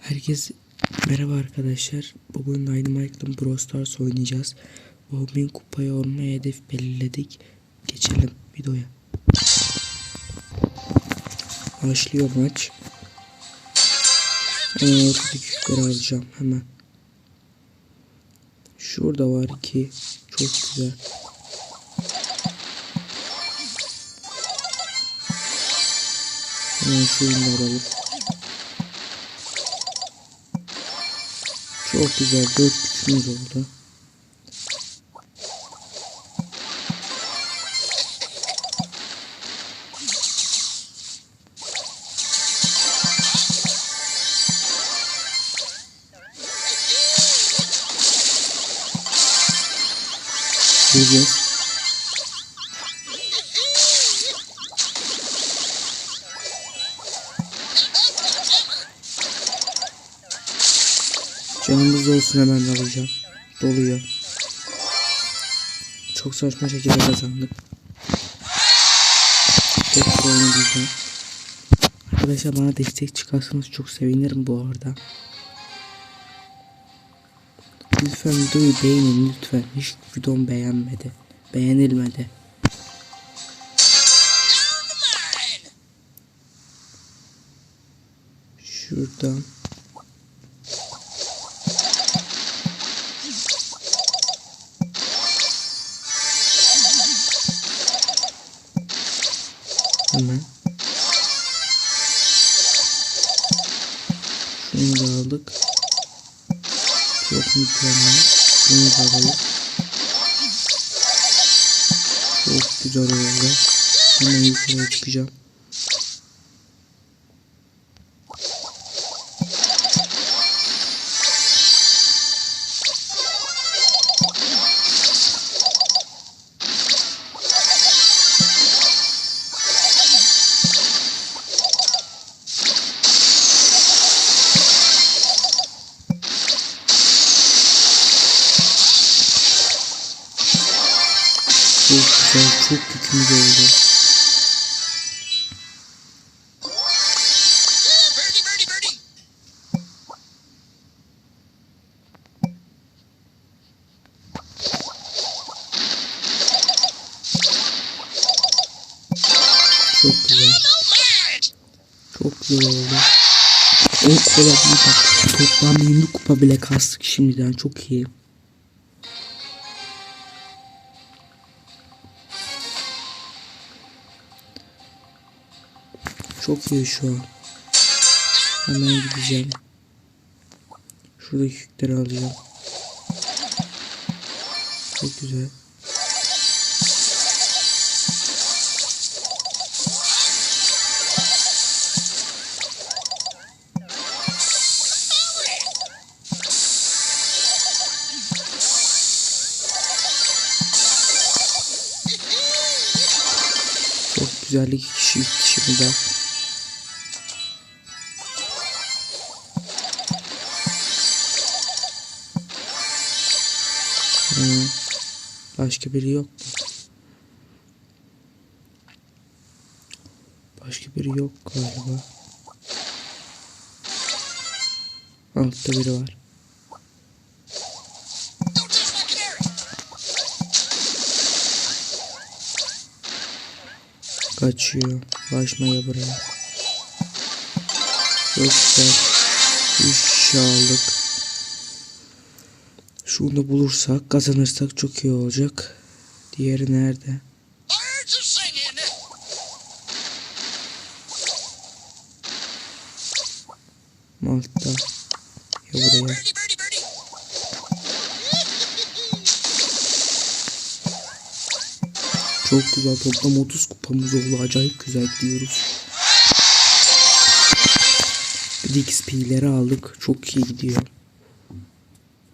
Herkes merhaba arkadaşlar. Bugün Dynamite'ın Brawl Stars oynayacağız. 10.000 kupayı olmaya hedef belirledik. Geçelim videoya. Başlıyor maç. Ortadaki yükleri alacağım hemen. Şurada var iki. Çok güzel. Hemen şunu alalım. Çok güzel. Dört küçüğümüz oldu. Canımız olsun hemen alacağım. Doluyor. Çok saçma şekilde kazandık. Tek oynayacağım. Arkadaşlar bana destek çıkarsanız çok sevinirim bu arada. Lütfen videoyu beğenin lütfen. Hiç videom beğenmedi. Beğenilmedi. Şuradan. Şunu da aldık. Çok mükemmel. Şunu da alalım. Çok güzel oldu. Hemen yukarıya çıkacağım. Güzel, çok yükümüz oldu. Çok güzel. Çok güzel oldu. O kola bir bak. Toplam 20 kupa bile kastık şimdiden. Çok iyi. Çok iyi şu an. Hemen gideceğim. Şuradaki yükleri alacağım. Çok güzel. Çok güzel iki kişi gitti şimdiden. Başka biri yok mu? Başka biri yok galiba. Altta biri var. Kaçıyor. Başmaya buraya. Güzel. Üç kişi aldık. Şunu da bulursak kazanırsak çok iyi olacak. Diğeri nerede? Malta. Ya buraya. Çok güzel. Toplam 30 kupamız oldu. Acayip güzel gidiyoruz. Bir de XP'leri aldık. Çok iyi gidiyor.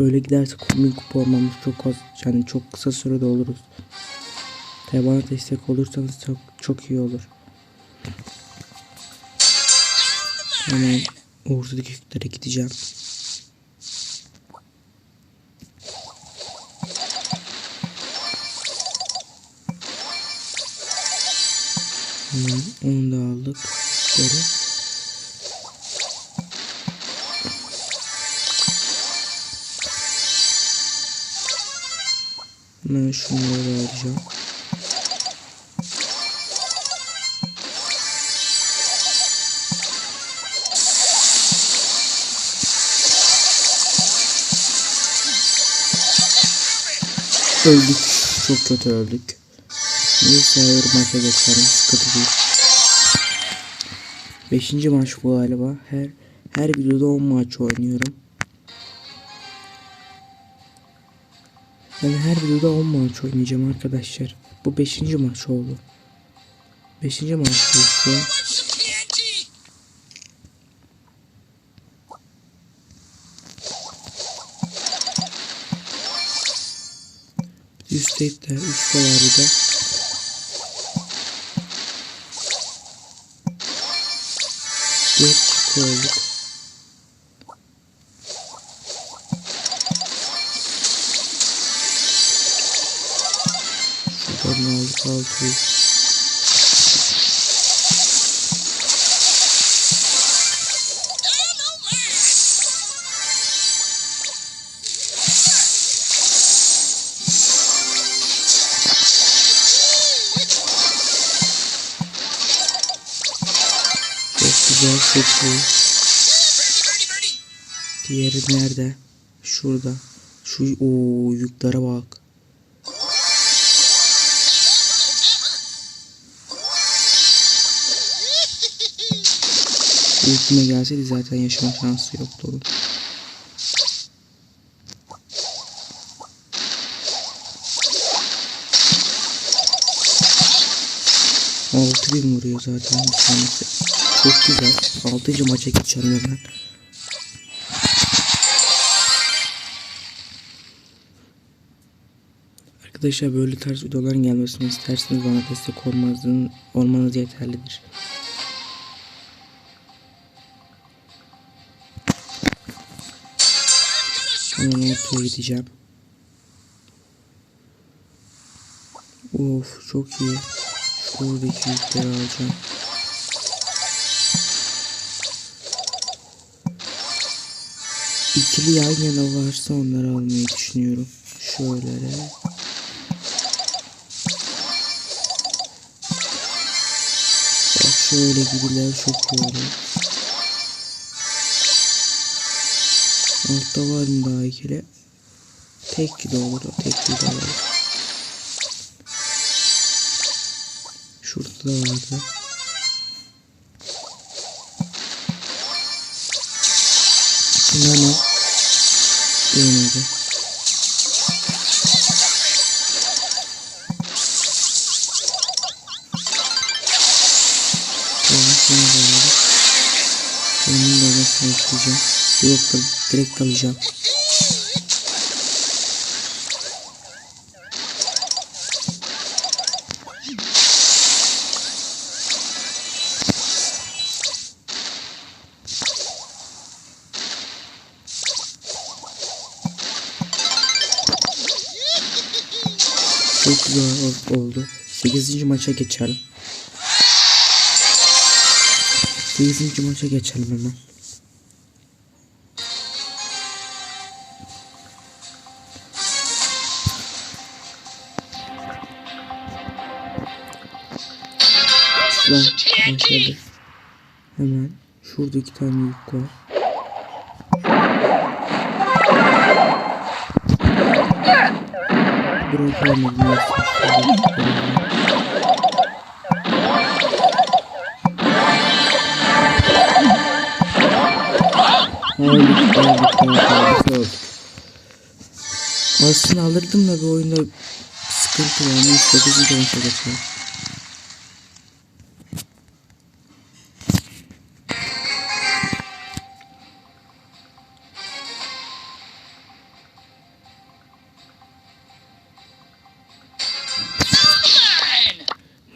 Böyle giderse 1000 kupa olmamız çok az. Yani çok kısa sürede oluruz. Tabi bana destek olursanız çok çok iyi olur. Hemen ortadaki yüklere gideceğim. Hemen onu da aldık. Böyle. Ben şunları alacağım. Öldük. Çok kötü öldük. Neyse hayır maça geçelim. Sıkıntı değil. Beşinci maç bu galiba. Her her videoda 10 maç oynuyorum. Yani her videoda 10 maç oynayacağım arkadaşlar. Bu 5. maç oldu. 5. maç şu an. Üstelik de üstte var bir de. Dört kişi olduk. Şuradan aldık altıyı. Çok güzel. Diğeri nerede? Şurada. Şu o yüklere bak. Ultime gelseydi zaten yaşama şansı yoktu onun. Altı bin vuruyor zaten bir tanesi. Çok güzel. Altıncı maça geçelim hemen. Arkadaşlar böyle tarz videoların gelmesini isterseniz bana destek olmanız, olmanız yeterlidir. Hemen ortaya gideceğim. Of çok iyi. Şuradaki yükleri alacağım. İkili yan yana varsa onları almayı düşünüyorum. Şöyle. Bak şöyle gibiler çok iyi. Altta var mı daha ikili? Tek de olur o tek de olur. Şurada da vardı. Ne? Değmedi. Şunu da. Onun da olmasını ekleyeceğim. Yok da direkt alacağım. Çok güzel ol- oldu. 8. maça geçelim. 8. maça geçelim hemen. Şurada iki tane yük var. Aldık, aldık, aldık. Aslında alırdım da bu oyunda sıkıntı var. Neyse 9. maça geçelim.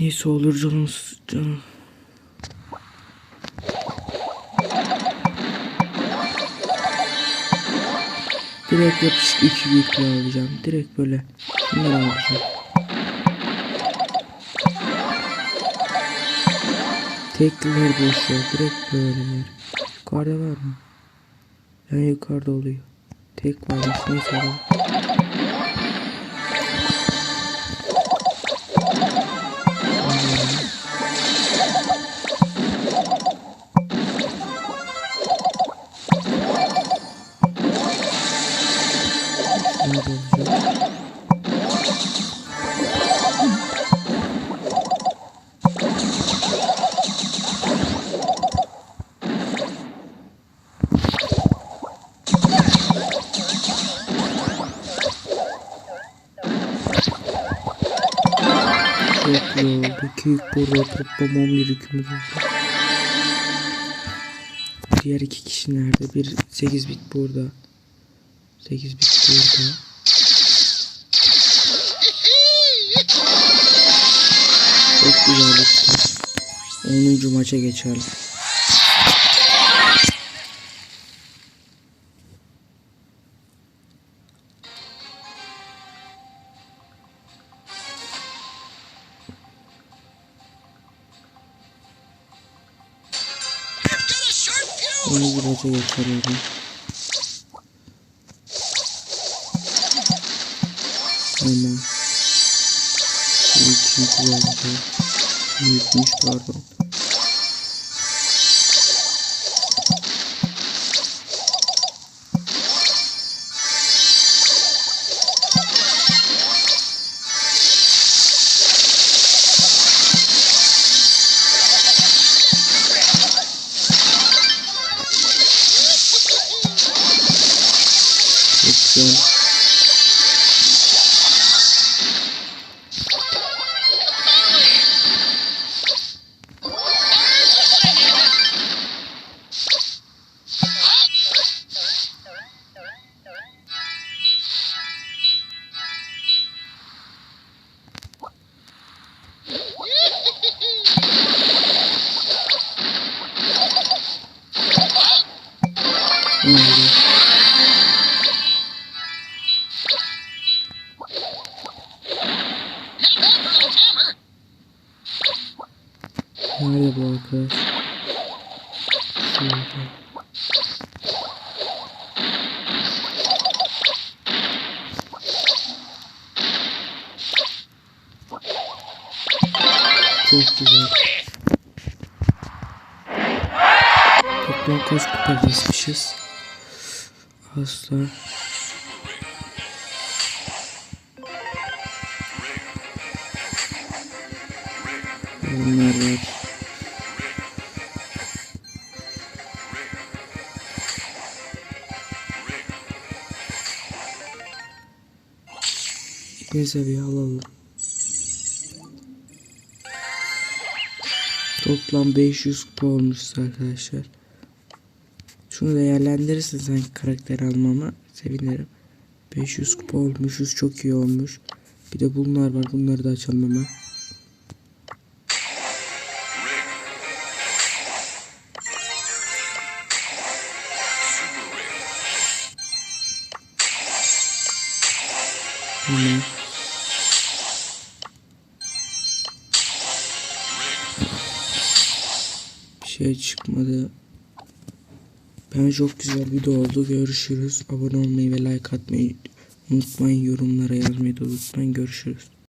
Neyse olur canım. canım. Direkt yapışık iki yüklü alacağım. Direkt böyle. Bunları alacağım. Tekliler boş ver. Direkt böyleler. Yukarıda var mı? Yani yukarıda oluyor. Tek varmış. Neyse alalım. Büyük burada toplam 11 yükümüz oldu. Diğer iki kişi nerede? Bir 8 bit burada. 8 bit burada. Çok güzel bitti. 10. maça geçelim. Fuse. 10. maça geçelim. Ama bu ikinci oldu. Büyütmüş pardon. Çok Çok güzel. Toplam kaç kupa basmışız? Asla. Bunlar var. Neyse bir alalım. Toplam 500 kupa olmuş arkadaşlar. Şunu değerlendirirsen sen karakter almama sevinirim. 500 kupa olmuşuz çok iyi olmuş. Bir de bunlar var bunları da açalım hemen. Hemen. Şey çıkmadı. Ben çok güzel video oldu. Görüşürüz. Abone olmayı ve like atmayı unutmayın. Yorumlara yazmayı da unutmayın. Görüşürüz.